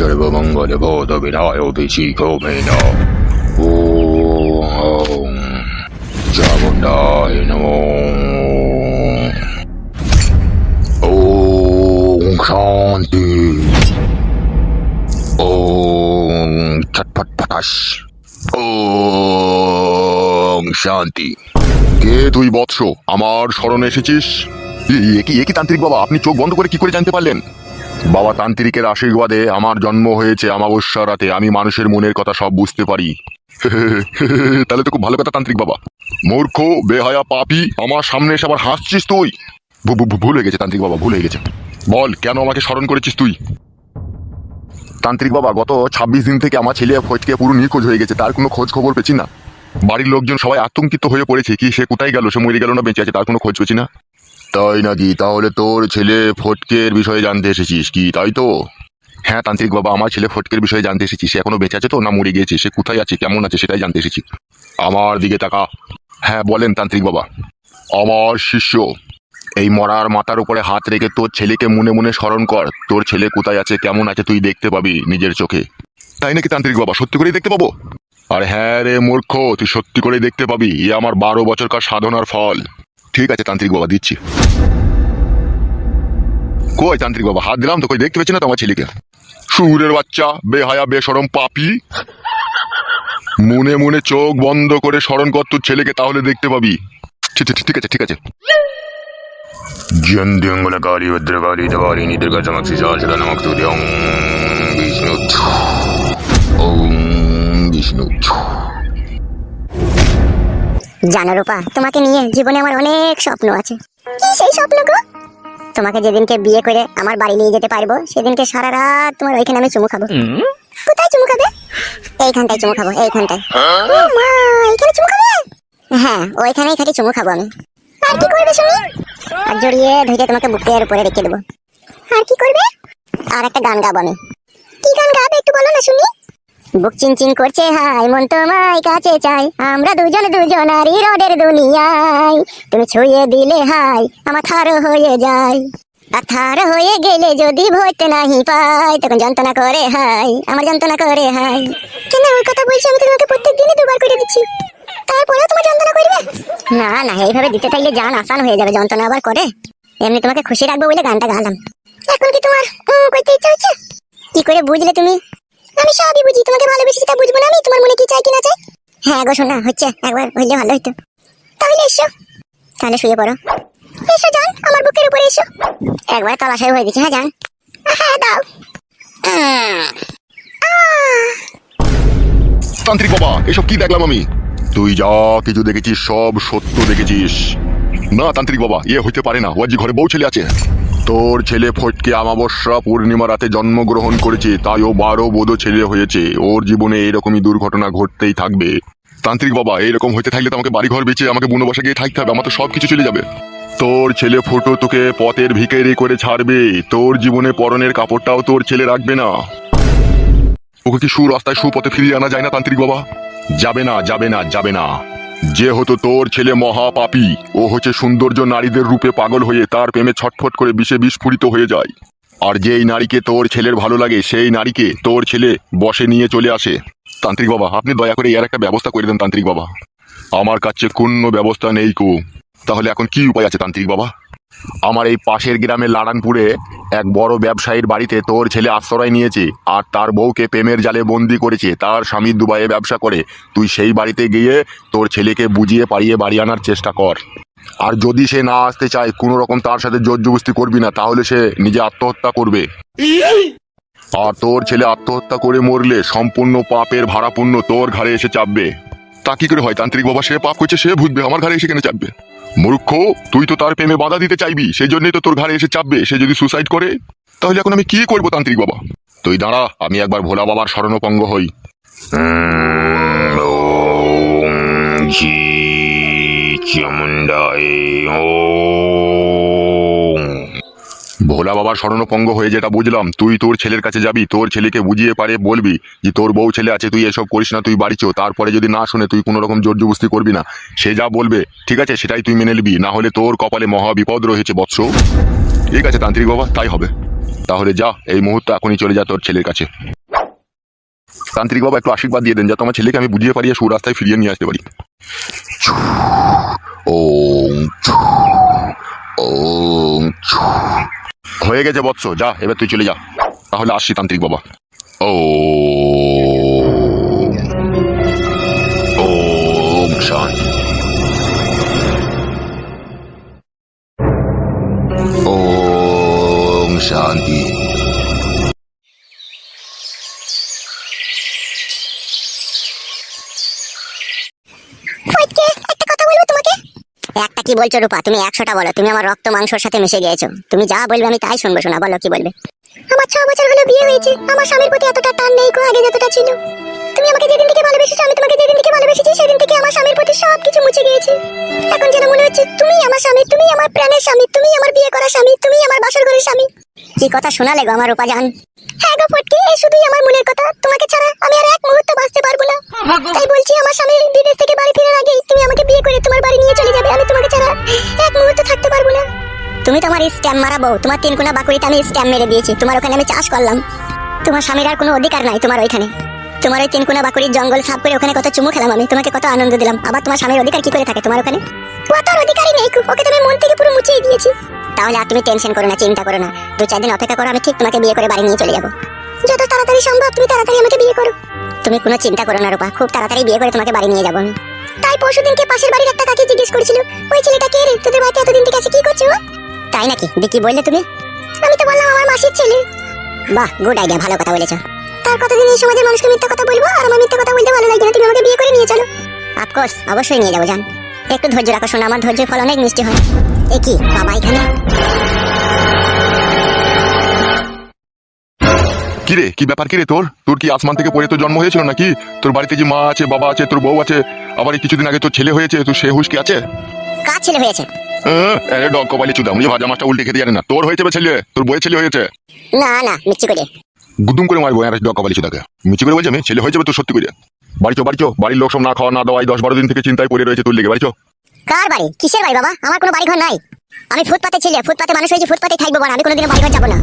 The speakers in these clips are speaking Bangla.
ভূতবিধায় বিচিকমেন ওম চামুণ্ডায় নমো ওম শান্তি ওম ছটফট ওম শান্তি কে তুই বৎস? আমার স্মরণে এসেছিস? এ- কি, এ তান্ত্রিক বাবা? আপনি চোখ বন্ধ করে কি করে জানতে পারলেন? বাবা তান্ত্রিকের আশীর্বাদে আমার জন্ম হয়েছে আমাবস্যা রাতে। আমি মানুষের মনের কথা সব বুঝতে পারি। তাহলে তো খুব ভালো কথা তান্ত্রিক বাবা। মূর্খ, বেহায়া পাপি, আমার সামনে এসে আবার হাসছিস তুই? ভুল হয়ে গেছে তান্ত্রিক বাবা, ভুল হয়ে গেছে। বল, কেন আমাকে স্মরণ করেছিস তুই? তান্ত্রিক বাবা, গত ছাব্বিশ দিন থেকে আমার ছেলে ফজকে পুরো নিখোঁজ হয়ে গেছে। তার কোনো খোঁজ খবর পেছি না। বাড়ির লোকজন সবাই আতঙ্কিত হয়ে পড়েছে, কি সে কোথায় গেল, সে মরে গেল না বেঁচে আছে, তার কোনো খোঁজ পেছি না। তাই নাকি? তাহলে তোর ছেলে ফটকের বিষয়ে জানতে এসেছিস কি? তাই তো? হ্যাঁ তান্ত্রিক বাবা, আমার ছেলে ফটকের বিষয়ে জানতে এসেছি সে এখনও বেঁচে আছে তো? না মরে গিয়েছে? সে কোথায় আছে? কেমন আছে? সেটাই জানতে এসেছি। আমার দিকে তাকা। হ্যাঁ বলেন তান্ত্রিক বাবা। আমার শিষ্য, এই মরার মাথার উপরে হাত রেখে তোর ছেলেকে মনে মনে স্মরণ কর। তোর ছেলে কোথায় আছে? কেমন আছে? তুই দেখতে পাবি নিজের চোখে। তাই নাকি তান্ত্রিক বাবা? সত্যি করেই দেখতে পাবো? আর হ্যাঁ রে মূর্খ, তুই সত্যি করেই দেখতে পাবি। এ আমার বারো বছরকার সাধনার ফল। ঠিক আছে, তান্ত্রিক বাবা, দিচ্ছি। কই তান্ত্রিক বাবা, হাত দিলাম তো, কই দেখতে পাচ্ছি না তো আমার ছেলেকে? সুরের বাচ্চা, বেহায়া, বেসরম পাপি। মনে মনে চোখ বন্ধ করে স্মরণ কর তোর ছেলেকে, তাহলে দেখতে পাবি। ঠিক আছে ঠিক আছে। বিষ্ণু। বিষ্ণু। জানো রূপা তোমাকে নিয়ে জীবনে আমার অনেক স্বপ্ন আছে। কি সেই স্বপ্ন গো? তোমাকে যেদিনকে বিয়ে করে আমার বাড়ি নিয়ে যেতে পারব সেদিনকে সারা রাত তোমার ওইখানে আমি চুমু খাব। কোথায় চুমু খাবে? এইখানটায় চুমু খাব এইখানটায়। ও মা এইখানে চুমু খাবে? হ্যাঁ ওইখানেই খালি চুমু খাব আমি। আর কি করবে শুনি আর জড়িয়ে ধরে তোমাকে বুকের উপরে রেখে দেবো। আর কি করবে? আর একটা গান গাবো আমি। কি গান গাবে একটু বলো না শুনি বুক চিনচিন করছে হাই মন তোমায় কাছে চাই। আমরা দুজন দুজনারই রোডের দুনিয়ায়। তুমি ছুঁয়ে দিলে হাই আমার থার হয়ে যায়। আর থার হয়ে গেলে যদি ভরতে নাহি পাই তখন যন্ত্রণা করে হাই আমার যন্ত্রণা করে হাই কেন ওই কথা বলছি? আমি তোমাকে প্রত্যেক দিনই দুবার করে দিচ্ছি। তারপরেও তোমার যন্ত্রণা করবে? না না, এইভাবে দিতে থাকলে জান আসান হয়ে যাবে, যন্ত্রণা আবার করে। এমনি তোমাকে খুশি রাখব বলে গানটা গালাম। এখন কি তোমার করতে ইচ্ছা হচ্ছে? কি করে বুঝলে তুমি? আমি সবই বুঝি। তোমাকে ভালোবেসেছি তা বুঝব না আমি? তোমার মনে কি চাই কি না চাই? হ্যাঁ গো, শোনা, হচ্ছে একবার হইলে ভালো হইতো। তাহলে এসো। তাহলে শুয়ে পড়ো। এসো যান আমার বুকের উপরে এসো। একবার তলাশাই হয়ে গেছে হ্যাঁ যান হ্যাঁ দাও। তান্ত্রিক বাবা, এসব কি দেখলাম আমি? তুই যা কিছু দেখেছিস, সব সত্য দেখেছিস। না, তান্ত্রিক বাবা ইয়ে হইতে পারে না। ওর যে ঘরে বউ ছেলে আছে। তোর ছেলে ফটকে আমাবস্যা পূর্ণিমা রাতে জন্মগ্রহণ করেছে তাই ও বারো বোধ ছেলে হয়েছে। ওর জীবনে এরকমই দুর্ঘটনা ঘটতেই থাকবে। তান্ত্রিক বাবা, এরকম হইতে থাকলে তো আমাকে বাড়ি ঘর বেঁচে আমাকে বনবাসে গিয়ে থাকতে হবে, আমার তো সব কিছু চলে যাবে। তোর ছেলে ফটো তোকে পথের ভিখারি করে ছাড়বে, তোর জীবনে পরনের কাপড়টাও তোর ছেলে রাখবে না। ওকে কি সুরাস্তায় সুপথে ফিরিয়ে আনা যায় না তান্ত্রিক বাবা? যাবে না যাবে না যাবে না। যে হতো তোর ছেলে মহাপাপী, ও হচ্ছে সৌন্দর্য নারীদের রূপে পাগল হয়ে তার প্রেমে ছটফট করে বিষে বিস্ফোরিত হয়ে যায়। আর যেই নারীকে তোর ছেলের ভালো লাগে, সেই নারীকে তোর ছেলে বসে নিয়ে চলে আসে। তান্ত্রিক বাবা, আপনি দয়া করে এর একটা ব্যবস্থা করে দেন, তান্ত্রিক বাবা। আমার কাছে কোনো ব্যবস্থা নেই কো। তাহলে এখন কি উপায় আছে, তান্ত্রিক বাবা? আমার এই পাশের গ্রামে লাড়ানপুরে এক বড় ব্যবসায়ীর বাড়িতে তোর ছেলে আশ্রয় নিয়েছে আর তার বউকে প্রেমের জালে বন্দি করেছে। তার স্বামী দুবাইয়ে ব্যবসা করে। তুই সেই বাড়িতে গিয়ে তোর ছেলেকে বুঝিয়ে পারিয়ে বাড়ি আনার চেষ্টা কর। আর যদি সে না আসতে চায়, কোনো রকম তার সাথে জোর জবস্তি করবি না, তাহলে সে নিজে আত্মহত্যা করবে। আর তোর ছেলে আত্মহত্যা করে মরলে সম্পূর্ণ পাপের ভাড়াপূর্ণ তোর ঘরে এসে চাপবে। তা কি করে হয়? তান্ত্রিক বাবা সে পাপ করছে, সে ভুতবে আমার ঘরে এসে কেন চাপবে? মূর্খ তুই তো তার প্রেমে বাধা দিতে চাইবি সেই জন্যই তো তোর ঘরে এসে চাপবে সে যদি সুসাইড করে তাহলে এখন আমি কি করব তান্ত্রিক বাবা তুই দাঁড়া আমি একবার ভোলা বাবার স্মরণপঙ্গ হই উম, ও। ভোলা বাবার শরণপঙ্গ হয়ে যেটা বুঝলাম, তুই তোর ছেলের কাছে যাবি, তোর ছেলেকে বুঝিয়ে পারে বলবি যে তোর বউ ছেলে আছে, তুই এসব করিস না, তুই বাড়ি তারপরে যদি না শুনে তুই কোনো রকম জোর জবস্তি করবি না। সে যা বলবে, ঠিক আছে, সেটাই তুই মেনে নিবি, না হলে তোর কপালে মহা বিপদ রয়েছে, বৎস। ঠিক আছে, তান্ত্রিক বাবা, তাই হবে। তাহলে যা, এই মুহূর্তে এখনই চলে যা তোর ছেলের কাছে। তান্ত্রিক বাবা, একটু আশীর্বাদ দিয়ে দেন, যাতে আমার ছেলেকে আমি বুঝিয়ে পারি আর সুরাস্তায় ফিরিয়ে নিয়ে আসতে পারি। ওম ওম হয়ে গেছে বৎস, যা, এবার তুই চলে যা। তাহলে আসছি তান্ত্রিক বাবা। ও, ওম শান্তি। ওম শান্তি ফটকে একটা কথা বলব তোমাকে একটা কি বলছো রূপা? তুমি একশোটা বলো। তুমি আমার রক্ত, মাংসর সাথে মিশে গিয়েছো। তুমি যা বলবে আমি তাই শুনব, শোনা। বলো কি বলবে? আমার ছ বছর হলো বিয়ে হয়েছে। আমার স্বামীর প্রতি এতটা টান নেই কো আগে যতটা ছিল। তুমি আমাকে যেদিন থেকে ভালোবেসেছো, আমি তোমাকে যেদিন থেকে ভালোবেসেছি, সেদিন থেকে আমার স্বামীর প্রতি সব কিছু মুছে গিয়েছে। এখন যেন মনে হচ্ছে, তুমি আমার স্বামী, তুমি আমার প্রাণের স্বামী, তুমি আমার বিয়ে করা স্বামী, তুমি আমার বাসর ঘরের স্বামী। কি কথা শোনালে গো আমার রূপা জান হ্যাঁ গো ফটকে এই শুধুই আমার মনের কথা। তোমাকে ছাড়া আমি আর এক মুহূর্ত বাঁচতে পারব না। তাই বলছি, আমার স্বামী বিদেশ থেকে বাড়ি ফেরার আগেই তুমি আমাকে বিয়ে করে তোমার বাড়ি নিয়ে চলে যাবে। আমি তোমাকে ছাড়া এক মুহূর্ত থাকতে পারব না। তুমি তো আমার স্ট্যাম্প মারাবো তোমার তিন কোনা বাকুড়িতে আমি স্ট্যাম্প মেরে দিয়েছি। তোমার ওখানে আমি চাষ করলাম। তোমার স্বামীর আর কোনো অধিকার নাই তোমার ওইখানে। তোমার ওই তিন কোনা বাকুড়ির জঙ্গল সাফ করে ওখানে কত চুমু খেলাম আমি। তোমাকে কত আনন্দ দিলাম। আবার তোমার স্বামীর অধিকার কি করে থাকে তোমার ওখানে? তার অধিকারই নেই। ওকে তুমি মন থেকে পুরো মুছিয়ে দিয়েছি। তাহলে আর তুমি টেনশন করো না, চিন্তা করো না। দু চার দিন অপেক্ষা করো, আমি ঠিক তোমাকে বিয়ে করে বাড়ি নিয়ে চলে যাব। যত তাড়াতাড়ি সম্ভব তুমি তাড়াতাড়ি আমাকে বিয়ে করো। তুমি কোনো চিন্তা করো না, রূপা। খুব তাড়াতাড়ি বিয়ে করে তোমাকে বাড়ি নিয়ে যাব আমি। তাই পরশু দিনকে পাশের বাড়ির একটা কাকি জিজ্ঞেস করেছিল, ওই ছেলেটা কে রে? তোদের বাড়িতে এতদিন থেকে আছে, কি করছে তাই নাকি? দেখি বললে তুমি? আমি তো বললাম আমার মাসির ছেলে। বাহ গুড আইডিয়া ভালো কথা বলেছ। তার কতদিন এই সমাজের মানুষকে মিথ্যা কথা বলব? আর আমার মিথ্যা কথা বলতে ভালো লাগে না, তুমি আমাকে বিয়ে করে নিয়ে চলো। অফকোর্স অবশ্যই নিয়ে যাব, জান। একটু ধৈর্য রাখো, শোনা, আমার ধৈর্যের ফল অনেক মিষ্টি হয়। এ কি বাবা এখানে? কি রে কি ব্যাপার কি রে তোর? তোর কি আসমান থেকে পড়ে তোর জন্ম হয়েছিল নাকি? তোর বাড়িতে যে মা আছে বাবা আছে তোর বউ আছে? আবার এই কিছুদিন আগে তোর ছেলে হয়েছে তোর সে হুশ কি আছে? কার ছেলে হয়েছে? আরে ডগ কপালি চুদা মুঝে ভাজা মাছটা উল্টে খেতে জানে না। তোর হয়েছে ছেলে? তোর বইয়ের ছেলে হয়েছে? না না মিচ্ছি করে। গুদুম করে মারবো আর ডগ কপালি চুদাকে। মিচি করে বলছে আমি ছেলে হয়েছে বে তোর সত্যি করে? বাড়ি চো বাড়ি চো বাড়ির লোক সব না খাওয়া না দাওয়াই দশ বারো দিন থেকে চিন্তায় পড়ে রয়েছে তোর লেগে বাড়ি চো। কার বাড়ি? কিসের বাড়ি বাবা? আমার কোনো বাড়ি ঘর নাই। আমি ফুটপাতে ছিলে ফুটপাতে মানুষ হয়েছে ফুটপাতে থাকব বড়। আমি কোনোদিনও বাড়ি ঘর যাব না।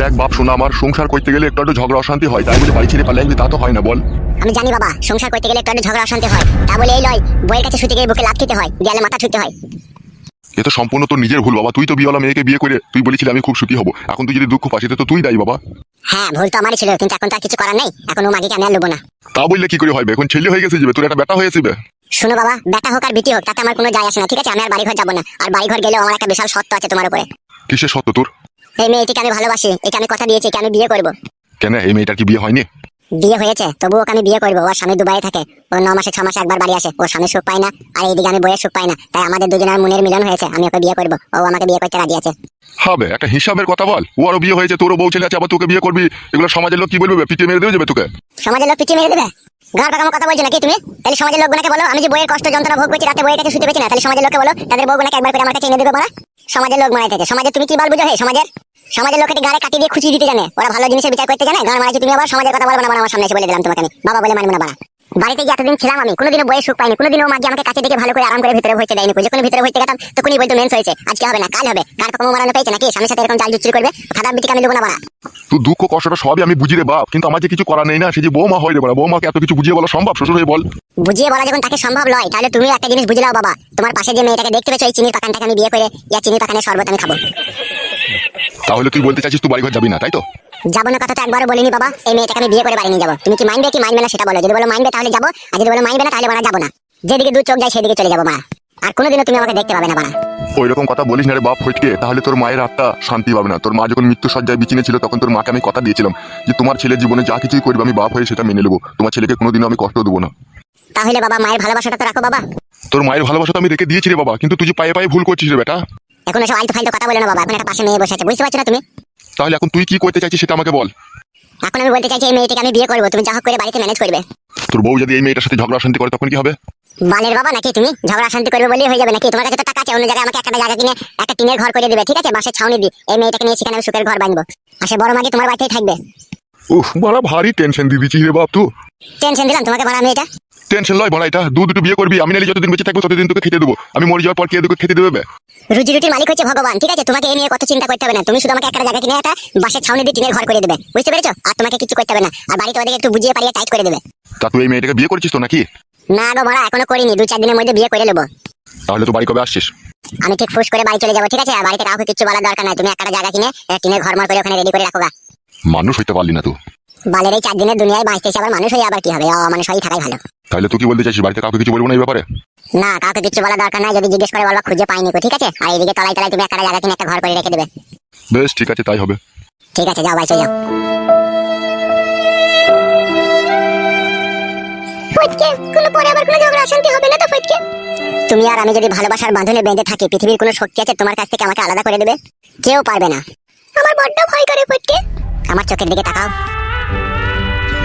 দেখ বাপ শোনা আমার সংসার করতে গেলে একটু একটু ঝগড়া অশান্তি হয়। তাই বলে বাড়ি ছেড়ে পালাই তা তো হয় না বল। আমি জানি বাবা সংসার করতে গেলে একটু একটু ঝগড়া অশান্তি হয়। তা বলে এই লয় বইয়ের কাছে শুতে গিয়ে বুকে লাভ খেতে হয় দেয়ালে মাথা ঠুকতে হয়। এ তো সম্পূর্ণ তোর নিজের ভুল বাবা। তুই তো বিয়েওয়ালা মেয়েকে বিয়ে করে তুই বলেছিলি আমি খুব সুখী হব। এখন তুই যদি দুঃখ পাস এতে তো তুই দায়ী বাবা। হ্যাঁ ভুল তো আমারই ছিল কিন্তু এখন তো আর কিছু করার নেই। এখন ও মাগিকে আমি আর নেব না। তা বললে কি করে হবে এখন ছেলে হয়ে গেছে যাবে তোর একটা বেটা হয়েছে শুনো বাবা বেটা হোক আর বিটি হোক তাতে আমার কোনো যায় আসে না ঠিক আছে? আমি আর বাড়ি ঘর যাব না। আর বাড়ি ঘর গেলেও আমার একটা বিশাল সত্য আছে তোমার উপরে। কিসের সত্য তোর? এই মেয়েটিকে আমি ভালোবাসি একে আমি কথা দিয়েছি একে আমি বিয়ে করব। কেন? এই মেয়েটার কি বিয়ে হয়নি? বিয়ে হয়েছে তবুও ওকে আমি বিয়ে করব। ওর স্বামী দুবাই থাকে ও ন মাসে ছ মাসে একবার বাড়ি আসে। ওর স্বামী সুখ পায় না আর এইদিকে আমি বইয়ের সুখ পাই না। তাই আমাদের দুজনের মনের মিলন হয়েছে আমি ওকে বিয়ে করব ও আমাকে বিয়ে করতে রাজি আছে। হবে একটা হিসাবের কথা বল। ও আরও বিয়ে হয়েছে তোরও বউ ছেলে আছে আবার তোকে বিয়ে করবি? এগুলো সমাজের লোক কি বলবে? পিটিয়ে মেরে দেবে তোকে? সমাজের লোক পিছিয়ে মেরে দেবে? গাড় পাকামো কথা বলছো নাকি তুমি? তাহলে সমাজের লোকগুলোকে বলো আমি যে বইয়ের কষ্ট যন্ত্রণা ভোগ করছি রাতে বইয়ের কাছে শুতে পেছি না। তাহলে সমাজের লোককে বলো তাদের বউগুলোকে একবার করে আমার কাছে এনে দেবে বলা। সমাজের লোক মারাইতেছে সমাজে তুমি কি বল বুঝো হে? সমাজের সমাজের লোকের গাড়ে কাটি দিয়ে খুশি দিতে জানে। ওরা ভালো জিনিসের বিচার করতে জানে। গান মারাইছে, তুমি আবার সমাজের কথা বলবে না আমার সামনে এসে বলে দিলাম তোমাকে আমি। বাবা বলে মানবো না, বাড়া। বাড়িতে গিয়ে এতদিন ছিলাম আমি কোনোদিনও বইয়ের সুখ পাইনি কোনোদিনও মাঝে আমাকে কাছে দেখে ভালো করে আরাম করে ভিতরে হইতে দেয়নি যখন ভিতরে হইতে গেতাম তখনই বলতো মেন্স হয়েছে আজকে হবে না কাল হবে। গাড় পাকামো মারানো পেয়েছে নাকি? স্বামীর সাথে এরকম জাল জুচুরি করবে? ফাদার বিটিকে আমি দেবো না বাড়া। তুই দুঃখ কষ্টটা সবই আমি বুঝি রে বাপ কিন্তু আমার যে কিছু করার নেই না সে যে বৌমা হয় রে বলা বৌমাকে এত কিছু বুঝিয়ে বলা সম্ভব? শ্বশুর হয়ে বল। বুঝিয়ে বলা যখন তাকে সম্ভব নয় তাহলে তুমি একটা জিনিস বুঝলাও বাবা তোমার পাশে যে মেয়েটাকে দেখতে পেয়েছ এই চিনির পাকানটাকে আমি বিয়ে করে ইয়া চিনির পাকানের শরবত আমি খাব। তাহলে তুই বলতে চাইছিস তুই বাড়ি ঘর যাবি না তাই তো? যাব না কথা তো একবারও বলিনি বাবা। এই মেয়েটাকে আমি বিয়ে করে বাড়ি নিয়ে যাব। তুমি কি মানবে কি মানবে না সেটা বলো। যদি বলো মানবে তাহলে যাব আর যদি বলো মানবে না তাহলে বাড়া যাব না। যেদিকে দু চোখ যায় সেদিকে চলে যাব মা। আর কোনোদিনও তুমি আমাকে দেখতে পাবে না বাড়া। ওই রকম কথা বলিস না রে বাপ ফটকে। তাহলে তোর মায়ের আত্মা শান্তি পাবে না। তোর মা যখন মৃত্যু সজ্জায় বিচিনে ছিল তখন তোর মাকে আমি কথা দিয়েছিলাম যে তোমার ছেলে জীবনে যা কিছুই করবে আমি বাপ হয়ে সেটা মেনে নেব। তোমার ছেলেকে কোনোদিনও আমি কষ্ট দেবো না। তাহলে বাবা মায়ের ভালোবাসাটা তো রাখো বাবা। তোর মায়ের ভালোবাসা তো আমি রেখে দিয়েছি রে বাবা কিন্তু তুই যে পায়ে পায়ে ভুল করছিস রে বেটা। এখন এসব আলতু ফালতু কথা বলো না বাবা এখন একটা পাশে মেয়ে বসে আছে বুঝতে পারছ না তুমি? তাহলে এখন তুই কি করতে চাইছিস সেটা আমাকে বল। এখন আমি বলতে চাইছি এই মেয়েটাকে আমি বিয়ে করব তুমি যা হোক করে বাড়িতে ম্যানেজ করবে। তোর বউ যদি এই মেয়েটার সাথে ঝগড়া শান্তি করে তখন কি হবে? বালের বাবা নাকি তুমি? ঝগড়া শান্তি করবে বলেই হয়ে যাবে নাকি? তোমার কাছে তো টাকা আছে অন্য জায়গায় আমাকে একটা জায়গা কিনে একটা টিনের ঘর করে দিবে ঠিক আছে? বাসের ছাউনি দি এই মেয়েটাকে নিয়ে সেখানে আমি সুখের ঘর বাঁধবো। আসে বড় মাগে তোমার বাড়িতেই থাকবে। উফ বড় ভারী টেনশন দিচ্ছিস রে বাপ? তুই টেনশন দিলাম তোমাকে বাড়া মেয়েটা। টেনশন লয় বড়া এটা। দু দুটো বিয়ে করবি আমি নাহলে যতদিন বেঁচে থাকব ততদিন তোকে খেতে দেবো। আমি মরে যাওয়ার পর কে তোকে খেতে দেবে? রুজি রুটির মালিক হচ্ছে ভগবান ঠিক আছে? তোমাকে এই নিয়ে কত চিন্তা করতে হবে না। তুমি শুধু আমাকে একটা জায়গা কিনে একটা বাসের ছাউনি দিয়ে টিনের ঘর করে দেবে। বুঝতে পেরেছ? আর তোমাকে কিছু করতে হবে না। আর বাড়িতে ওদেরকে একটু বুঝিয়ে পারিয়ে টাইট করে দেবে। তা তুই এই মেয়েটাকে বিয়ে করেছিস তো নাকি? না গো মারা এখনও করিনি। দু চার দিনের মধ্যে বিয়ে করে নেব। তাহলে তো বাড়ি কবে আসছিস? আমি ঠিক ফুস করে বাড়ি চলে যাব ঠিক আছে? আর বাড়িতে কাউকে কিছু বলার দরকার নাই। তুমি একটা জায়গা কিনে টিনের ঘর মর করে ওখানে রেডি করে রাখো গা। মানুষ হইতে পারলি না তুই। বালের এই চার দিনের দুনিয়ায় বাঁচতেছে আবার মানুষ হয়ে আবার কি হবে? অমানুষ হয়ে থাকাই ভালো। তাহলে তুই কি বলতে চাইছিস? বাড়িতে কাউকে কিছু বলব না এই ব্যাপারে? না কাউকে কিছু বলার দরকার নাই। যদি জিজ্ঞেস করে বলবা খুঁজে পাইনি কো, ঠিক আছে? আর এইদিকে তলায় তলায় তুমি একটা জায়গা কিনে একটা ঘর করে রেখে দেবে। বেশ ঠিক আছে তাই হবে। ঠিক আছে যাও বাড়ি চলে যাও। ফটকে কোনো পরে আবার কোনো ঝগড়া অশান্তি হবে না তো ফটকে? তুমি আর আমি যদি ভালোবাসার বাঁধনে বেঁধে থাকি পৃথিবীর কোনো শক্তি আছে তোমার কাছ থেকে আমাকে আলাদা করে দেবে? কেউ পারবে না। আমার বড্ড ভয় করে ফটকে। আমার চোখের দিকে তাকাও।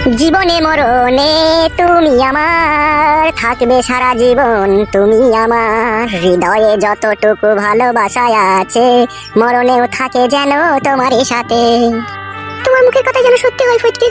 জীবনে মরণে তুমি আমার, থাকবে সারা জীবন তুমি আমার। হৃদয়ে যতটুকু ভালোবাসায় আছে, মরণেও থাকে যেন তোমারই সাথে। তোমার মুখের কথা যেন সত্যি হয়, ফটকে।